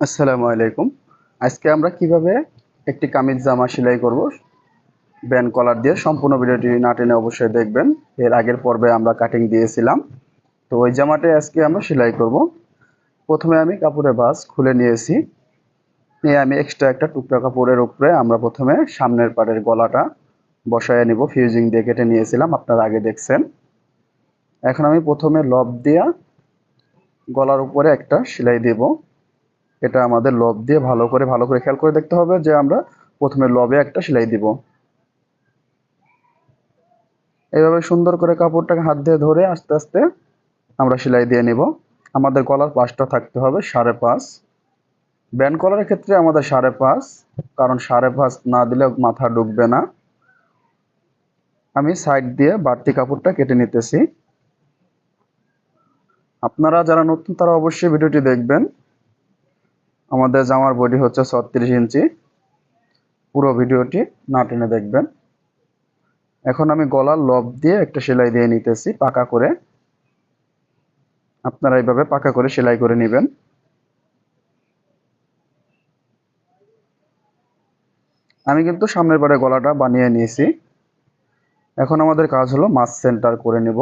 আসসালামু আলাইকুম। আজকে আমরা কীভাবে একটি কামিজ জামা সেলাই করব ব্যান্ড কলার দিয়ে সম্পূর্ণ ভিডিওটি না টেনে অবশ্যই দেখবেন। এর আগের পর্বে আমরা কাটিং দিয়েছিলাম। তো ওই জামাটাই আজকে আমরা সেলাই করব। প্রথমে আমি কাপড়ের বাস খুলে নিয়েছি। নিয়ে আমি এক্সট্রা একটা টুকরা কাপড়ের উপরে আমরা প্রথমে সামনের পাড়ের গলাটা বসায় নিব। ফিউজিং দিয়ে কেটে নিয়েছিলাম, আপনারা আগে দেখছেন। এখন আমি প্রথমে লব দিয়া গলার উপরে একটা সেলাই দেব। এটা আমাদের লব দিয়ে ভালো করে ভালো করে খেয়াল করে দেখতে হবে যে আমরা প্রথমে লবে একটা সেলাই দিব। এইভাবে সুন্দর করে কাপড়টাকে হাত দিয়ে ধরে আস্তে আস্তে আমরা সেলাই দিয়ে নিব। আমাদের গলার পাশটা থাকতে হবে সাড়ে পাঁচ। ব্যান্ড কলারের ক্ষেত্রে আমাদের সাড়ে পাঁচ, কারণ সাড়ে পাঁচ না দিলে মাথা ঢুকবে না। আমি সাইড দিয়ে বাড়তি কাপড়টা কেটে নিতেছি। আপনারা যারা নতুন তারা অবশ্যই ভিডিওটি দেখবেন। আমাদের জামার বডি হচ্ছে ছত্রিশ ইঞ্চি। পুরো ভিডিওটি না টেনে দেখবেন। এখন আমি গলার লব দিয়ে একটা সেলাই দিয়ে নিতেছি পাকা করে। আপনারা এইভাবে পাকা করে সেলাই করে নেবেন। আমি কিন্তু সামনের পারে গলাটা বানিয়ে নিয়েছি। এখন আমাদের কাজ হলো মাছ সেন্টার করে নেব।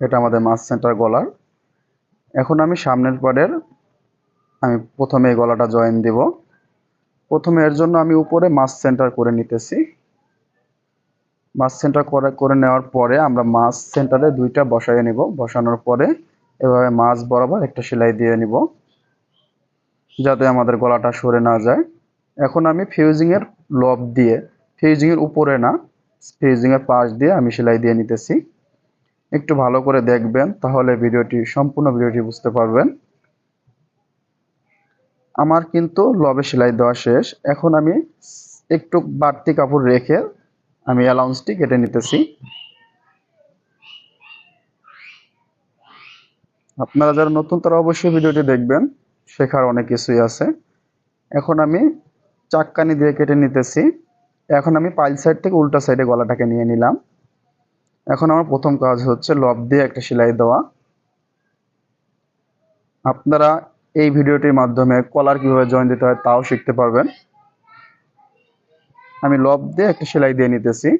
এটা আমাদের মাছ সেন্টার গলার। এখন আমি সামনের পাড়ের আমি প্রথমে এই গলাটা জয়েন দেব। প্রথমে এর জন্য আমি উপরে মাছ সেন্টার করে নিতেছি। মাছ সেন্টার করে করে নেওয়ার পরে আমরা মাছ সেন্টারে দুইটা বসাই নিব। বসানোর পরে এভাবে মাছ বরাবর একটা সেলাই দিয়ে নিব, যাতে আমাদের গলাটা সরে না যায়। এখন আমি ফিউজিংয়ের লব দিয়ে ফিউজিংয়ের উপরে না ফিউজিংয়ের পাশ দিয়ে আমি সেলাই দিয়ে নিতেছি। একটু ভালো করে দেখবেন, তাহলে ভিডিওটি, সম্পূর্ণ ভিডিওটি বুঝতে পারবেন। আমার কিন্তু লবে সেলাই দেওয়া শেষ। এখন আমি একটু বাড়তি কাপড় রেখে আমি অ্যালাউন্সটি কেটে নিতেছি। আপনারা যারা নতুন, তারা অবশ্যই ভিডিওটি দেখবেন। শেখার অনেক কিছুই আছে। এখন আমি চাক্কানি দিয়ে কেটে নিতেছি। এখন আমি পাইল সাইড থেকে উল্টা সাইডে গলাটাকে নিয়ে নিলাম। এখন আমার প্রথম কাজ হচ্ছে লব দিয়ে একটা সেলাই দেওয়া। আপনারা এই ভিডিওটির মাধ্যমে কলার কীভাবে জয়েন দিতে হয় তাও শিখতে পারবেন। আমি লব দিয়ে একটা সেলাই দিয়ে নিতেছি।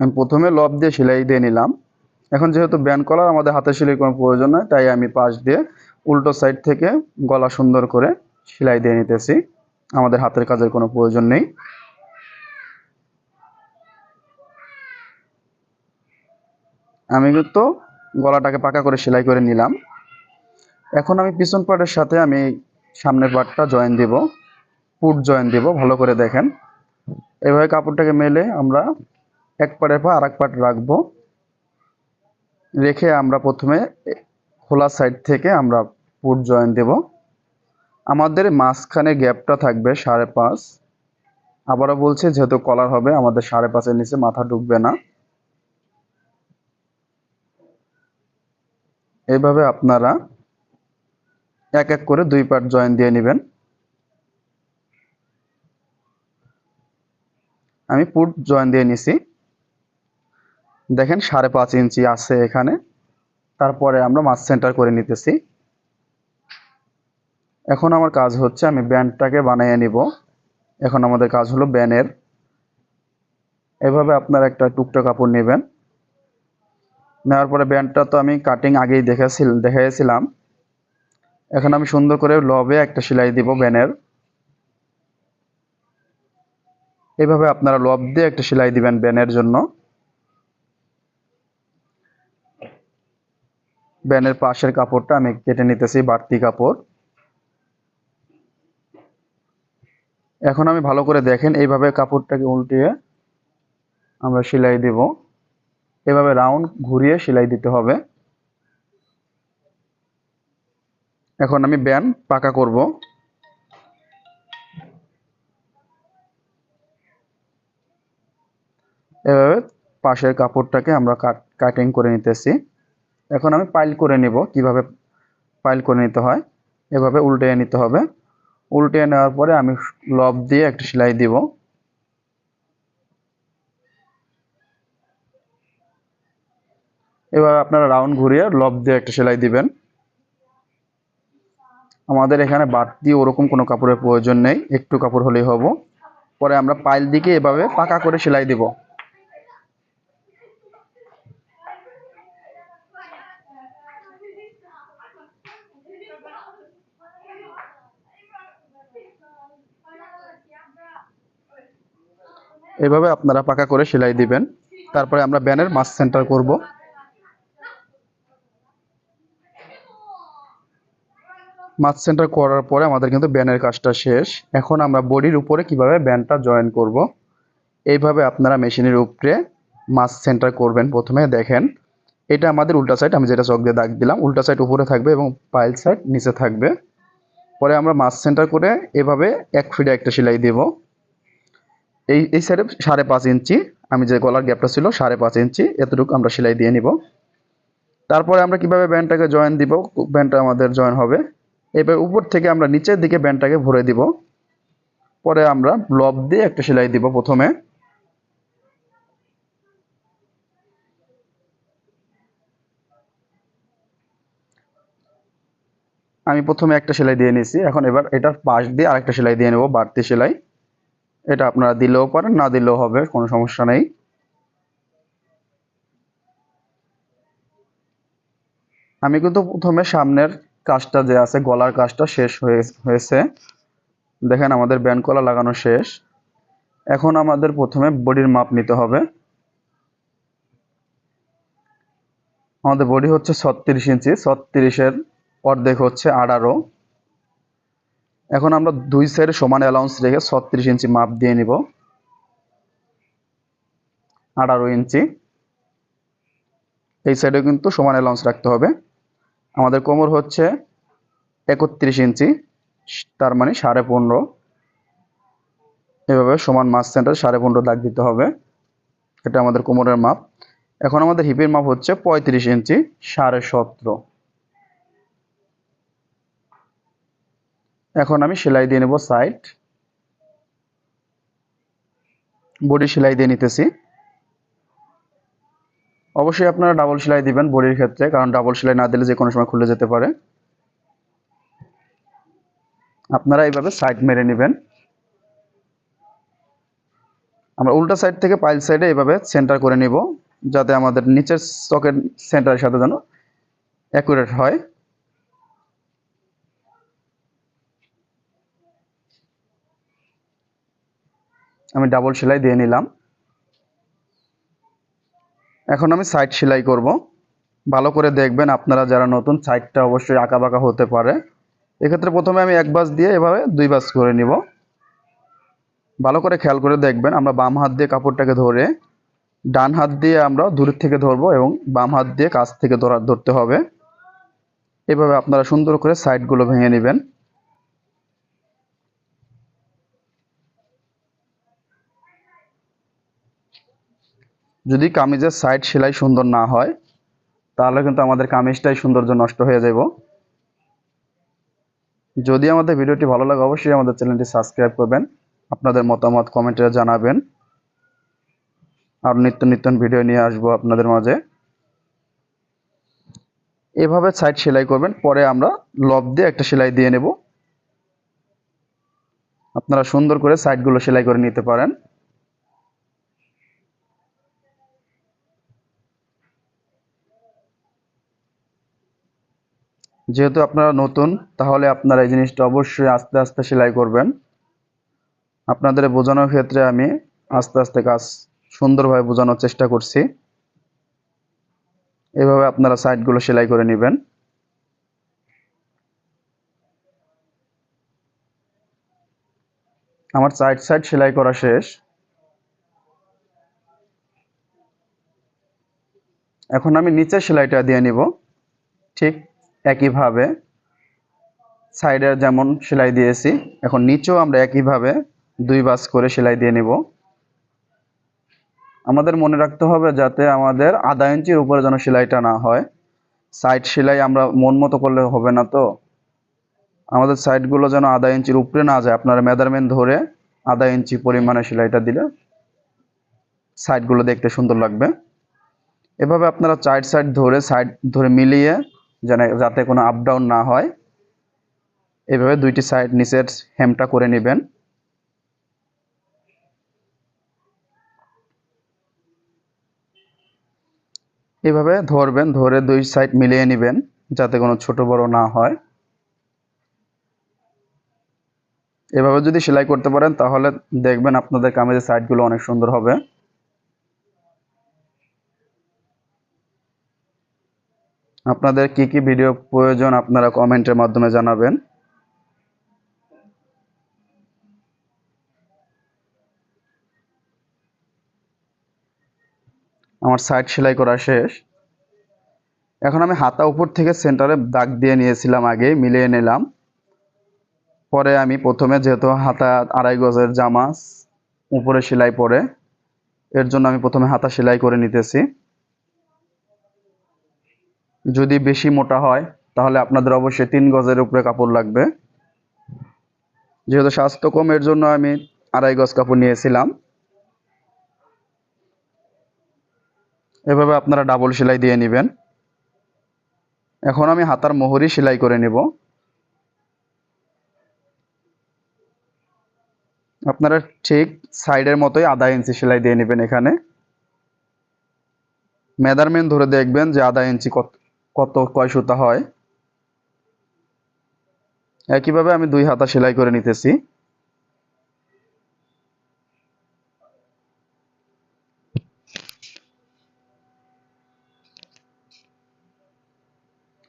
আমি প্রথমে লব দিয়ে সেলাই দিয়ে নিলাম। এখন যেহেতু ব্যান্ড কলার, আমাদের হাতে সেলাই কোনো প্রয়োজন নয় তাই আমি পাশ দিয়ে উল্টো সাইড থেকে গলা সুন্দর করে সেলাই দিয়ে নিতেছি। আমাদের হাতের কাজের কোনো প্রয়োজন নেই। আমি কিন্তু গলাটাকে পাকা করে সেলাই করে নিলাম। এখন আমি পিছন পার্টের সাথে আমি সামনের পার্টটা জয়েন দিব, পুট জয়েন দিব, ভালো করে দেখেন। এভাবে কাপড়টাকে মেলে আমরা এক পাড়ের পা আর এক পাট রাখব। রেখে আমরা প্রথমে খোলা সাইড থেকে আমরা পুট জয়েন দেব। আমাদের মাঝখানে গ্যাপটা থাকবে সাড়ে পাঁচ। আবারও বলছি, যেহেতু কলার হবে, আমাদের সাড়ে পাঁচের নিচে মাথা ঢুকবে না। এইভাবে আপনারা এক এক করে দুই পার্ট জয়েন দিয়ে নেবেন। আমি পুট জয়েন দিয়ে নিছি। দেখেন সাড়ে পাঁচ ইঞ্চি আছে এখানে। তারপরে আমরা মাছ সেন্টার করে নিতেছি। এখন আমার কাজ হচ্ছে আমি ব্যান্ডটাকে বানিয়ে নিব। এখন আমাদের কাজ হলো ব্যানের। এভাবে আপনারা একটা টুকটা কাপড় নেবেন। নেওয়ার পরে ব্যান্ডটা তো আমি কাটিং আগেই দেখেছিল দেখাইছিলাম। এখন আমি সুন্দর করে লবে একটা সেলাই দিব ব্যানের। এইভাবে আপনারা লব দিয়ে একটা সেলাই দিবেন ব্যানের জন্য। ব্যানের পাশের কাপড়টা আমি কেটে নিতেছি, বাড়তি কাপড়। এখন আমি ভালো করে দেখেন, এইভাবে কাপড়টাকে উল্টিয়ে আমরা সেলাই দেব। এভাবে রাউন্ড ঘুরিয়ে সেলাই দিতে হবে। এখন আমি ব্যান পাকা করব। এভাবে পাশের কাপড়টাকে আমরা কাটিং করে নিতেছি। এখন আমি পাইল করে নেব, কীভাবে পাইল করে নিতে হয়। এভাবে উল্টে নিতে হবে। উল্টে নেওয়ার পরে আমি লব দিয়ে একটা সেলাই দিব। এবার আপনারা রাউন্ড ঘুরিয়ে লব দিয়ে একটা সেলাই দিবেন। আমাদের এখানে বাড়তি ওরকম কোনো কাপড়ের প্রয়োজন নেই, একটু কাপড় হলেই হব। পরে আমরা পাইল দিকে এভাবে পাকা করে সেলাই দিব। এভাবে আপনারা পাকা করে সেলাই দিবেন। তারপরে আমরা ব্যানের মাছ সেন্টার করব। মাছ সেন্টার করার পরে আমাদের কিন্তু ব্যানের কাজটা শেষ। এখন আমরা বডির উপরে কীভাবে ব্যানটা জয়েন করব? এইভাবে আপনারা মেশিনের উপরে মাছ সেন্টার করবেন প্রথমে, দেখেন। এটা আমাদের উল্টা সাইড আমি যেটা চক দিয়ে দাগ দিলাম, উল্টা সাইড উপরে থাকবে এবং পাইল সাইড নিচে থাকবে। পরে আমরা মাছ সেন্টার করে এভাবে এক ফিটে একটা সেলাই দেব। এই এই সাইডে সাড়ে পাঁচ ইঞ্চি, আমি যে গলার গ্যাপটা ছিল সাড়ে পাঁচ ইঞ্চি, এতটুকু আমরা সেলাই দিয়ে নিব। তারপরে আমরা কীভাবে ব্যান্ডটাকে জয়েন দিব? ব্যান্ডটা আমাদের জয়েন হবে। এবার উপর থেকে আমরা নিচের দিকে ব্যান্ডটাকে ভরে দিব। পরে আমরা লব দিয়ে একটা সেলাই দিব প্রথমে। আমি প্রথমে একটা সেলাই দিয়ে নিয়েছি। এখন এবার এটার পাশ দিয়ে আরেকটা সেলাই দিয়ে নেব, বাড়তি সেলাই। এটা আপনারা দিলেও পারেন, না দিলেও হবে, কোনো সমস্যা নেই। আমি কিন্তু প্রথমে সামনের কাজটা যে আছে, গলার কাজটা শেষ হয়ে হয়েছে। দেখেন আমাদের ব্যান্ড কলা লাগানো শেষ। এখন আমাদের প্রথমে বডির মাপ নিতে হবে। আমাদের বডি হচ্ছে ছত্রিশ ইঞ্চি, ছত্রিশের অর্ধেক হচ্ছে আঠারো। এখন আমরা দুই সাইডে সমান অ্যালাউন্স রেখে ছত্রিশ ইঞ্চি মাপ দিয়ে নিব। আঠারো ইঞ্চি। এই সাইডে কিন্তু সমান অ্যালাউন্স রাখতে হবে। আমাদের কোমর হচ্ছে একত্রিশ ইঞ্চি, তার মানে সাড়ে পনেরো। এভাবে সমান মাছ সেন্টার সাড়ে পনেরো দাগ দিতে হবে। এটা আমাদের কোমরের মাপ। এখন আমাদের হিপের মাপ হচ্ছে পঁয়ত্রিশ ইঞ্চি, সাড়ে সতেরো। এখন আমি সেলাই দিয়ে নেব সাইড। বডি সেলাই দিয়ে নিতেছি। অবশ্যই আপনারা ডাবল সেলাই দিবেন বডির ক্ষেত্রে, কারণ ডাবল সেলাই না দিলে যে কোনো সময় খুলে যেতে পারে। আপনারা এইভাবে সাইড মেরে নেবেন। আমরা উল্টা সাইড থেকে পাইল সাইডে এইভাবে সেন্টার করে নিব, যাতে আমাদের নিচের স্টকের সেন্টারের সাথে যেন অ্যাকুরেট হয়। আমি ডাবল সেলাই দিয়ে নিলাম। এখন আমি সাইড সেলাই করব। ভালো করে দেখবেন আপনারা যারা নতুন সাইডটা অবশ্যই আঁকা বাঁকা হতে পারে। এক্ষেত্রে প্রথমে আমি এক বাস দিয়ে এভাবে দুই বাস করে নিব। ভালো করে খেয়াল করে দেখবেন আমরা বাম হাত দিয়ে কাপড়টাকে ধরে ডান হাত দিয়ে আমরা দূরের থেকে ধরবো এবং বাম হাত দিয়ে কাছ থেকে ধরা ধরতে হবে। এভাবে আপনারা সুন্দর করে সাইডগুলো ভেঙে নেবেন। যদি কামিজের সাইড সেলাই সুন্দর না হয়, তাহলে কিন্তু আমাদের কামিজটাই সৌন্দর্য নষ্ট হয়ে যাব যদি আমাদের ভিডিওটি ভালো লাগে, অবশ্যই আমাদের চ্যানেলটি সাবস্ক্রাইব করবেন, আপনাদের মতামত কমেন্টে জানাবেন। আর নিত্য নিত্য ভিডিও নিয়ে আসব আপনাদের মাঝে। এভাবে সাইড সেলাই করবেন, পরে আমরা লব দিয়ে একটা সেলাই দিয়ে নেব। আপনারা সুন্দর করে সাইডগুলো সেলাই করে নিতে পারেন। যেহেতু আপনারা নতুন, তাহলে আপনারা এই জিনিসটা অবশ্যই আস্তে আস্তে সেলাই করবেন। আপনাদের বোঝানোর ক্ষেত্রে আমি আস্তে আস্তে কাজ সুন্দরভাবে বোঝানোর চেষ্টা করছি। এভাবে আপনারা সাইডগুলো সেলাই করে নেবেন। আমার সাইড সাইড সেলাই করা শেষ। এখন আমি নিচের সেলাইটা দিয়ে নিব। ঠিক একইভাবে সাইডের যেমন সেলাই দিয়েছি, এখন নিচেও আমরা একইভাবে দুই বাস করে সেলাই দিয়ে নিব। আমাদের মনে রাখতে হবে যাতে আমাদের আধা ইঞ্চির উপরে যেন সেলাইটা না হয়। সাইড সেলাই আমরা মন মতো করলে হবে না তো। আমাদের সাইডগুলো যেন আধা ইঞ্চির উপরে না যায়। আপনারা মেজারমেন্ট ধরে আধা ইঞ্চি পরিমাণে সেলাইটা দিলে সাইডগুলো দেখতে সুন্দর লাগবে। এভাবে আপনারা চার সাইড ধরে সাইড ধরে মিলিয়ে যেন যাতে কোনো আপ ডাউন না হয়। এভাবে দুইটি সাইড নিচের হেমটা করে নেবেন। এভাবে ধরবেন, ধরে দুই সাইড মিলিয়ে নেবেন, যাতে কোনো ছোট বড় না হয়। এভাবে যদি সেলাই করতে পারেন, তাহলে দেখবেন আপনাদের কামিজের সাইডগুলো অনেক সুন্দর হবে। আপনাদের কি কি ভিডিও প্রয়োজন আপনারা কমেন্টের মাধ্যমে জানাবেন। আমার সাইড সেলাই করা শেষ। এখন আমি হাতা উপর থেকে সেন্টারে দাগ দিয়ে নিয়েছিলাম আগে, মিলিয়ে নিলাম। পরে আমি প্রথমে যেহেতু হাতা আড়াই গজের জামা, উপরে সেলাই পরে, এর জন্য আমি প্রথমে হাতা সেলাই করে নিতেছি। যদি বেশি মোটা হয়, তাহলে আপনাদের অবশ্যই তিন গজের উপরে কাপড় লাগবে। যেহেতু স্বাস্থ্য কম, এর জন্য আমি আড়াই গজ কাপড় নিয়েছিলাম। এভাবে আপনারা ডাবল সেলাই দিয়ে নেবেন। এখন আমি হাতার মোহরি সেলাই করে নেব। আপনারা ঠিক সাইডের মতোই আধা ইঞ্চি সেলাই দিয়ে নেবেন এখানে। মেজারমেন্ট ধরে দেখবেন যে আধা ইঞ্চি কত কত কয় সুতা হয়? একইভাবে আমি দুই হাতা সেলাই করে নিতেছি।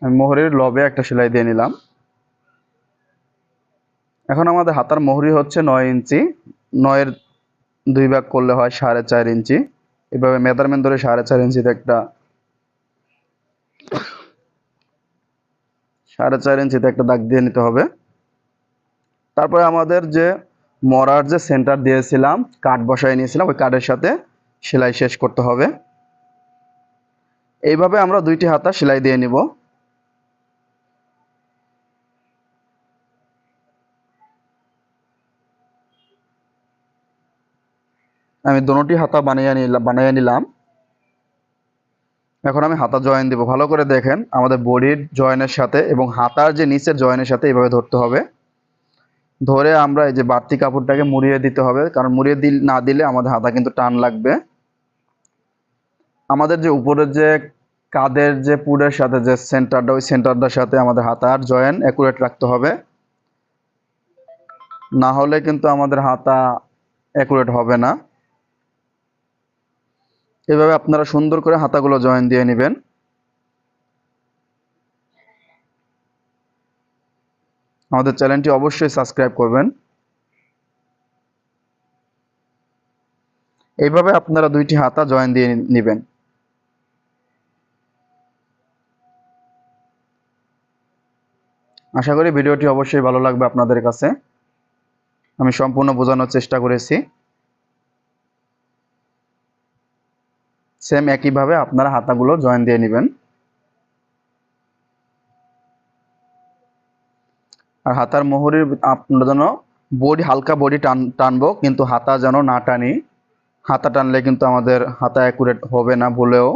আমি মোহরের লবে একটা সেলাই দিয়ে নিলাম। এখন আমাদের হাতার মোহরি হচ্ছে নয় ইঞ্চি। নয়ের দুই ভাগ করলে হয় সাড়ে চার ইঞ্চি। এভাবে মেজারমেন্ট ধরে সাড়ে চার ইঞ্চিতে একটা সাড়ে চার ইঞ্চিতে একটা দাগ দিয়ে নিতে হবে। তারপরে আমাদের যে মরার যে সেন্টার দিয়েছিলাম, কাঠ বসায় নিয়েছিলাম, ওই কাঠের সাথে সেলাই শেষ করতে হবে। এইভাবে আমরা দুইটি হাতা সেলাই দিয়ে নিব। আমি দোনোটি হাতা বানিয়ে নিলাম বানিয়ে নিলাম। এখন আমি হাতা জয়েন দিব। ভালো করে দেখেন, আমাদের বডির জয়েনের সাথে এবং হাতার যে নিচের জয়েনের সাথে এভাবে ধরতে হবে। ধরে আমরা এই যে বাড়তি কাপড়টাকে মুড়িয়ে দিতে হবে, কারণ মুড়িয়ে দিল, না দিলে আমাদের হাতা কিন্তু টান লাগবে। আমাদের যে উপরের যে কাদের যে পুরের সাথে, যে সেন্টারটা, ওই সেন্টারটার সাথে আমাদের হাতার জয়েন অ্যাকুরেট রাখতে হবে। না হলে কিন্তু আমাদের হাতা অ্যাকুরেট হবে না। এভাবে আপনারা সুন্দর করে হাতাগুলো জয়েন দিয়ে নেবেন। আমাদের চ্যানেলটি অবশ্যই সাবস্ক্রাইব করবেন। এইভাবে আপনারা দুইটি হাতা জয়েন দিয়ে নেবেন। আশা করি ভিডিওটি অবশ্যই ভালো লাগবে আপনাদের কাছে। আমি সম্পূর্ণ বোঝানোর চেষ্টা করেছি। সেম একইভাবে আপনারা হাতাগুলো জয়েন দিয়ে নেবেন। আর হাতার মোহরির আপনার যেন বডি হালকা বডি টান, টানবো, কিন্তু হাতা যেন না টানি। হাতা টানলে কিন্তু আমাদের হাতা অ্যাকুরেট হবে না বলেও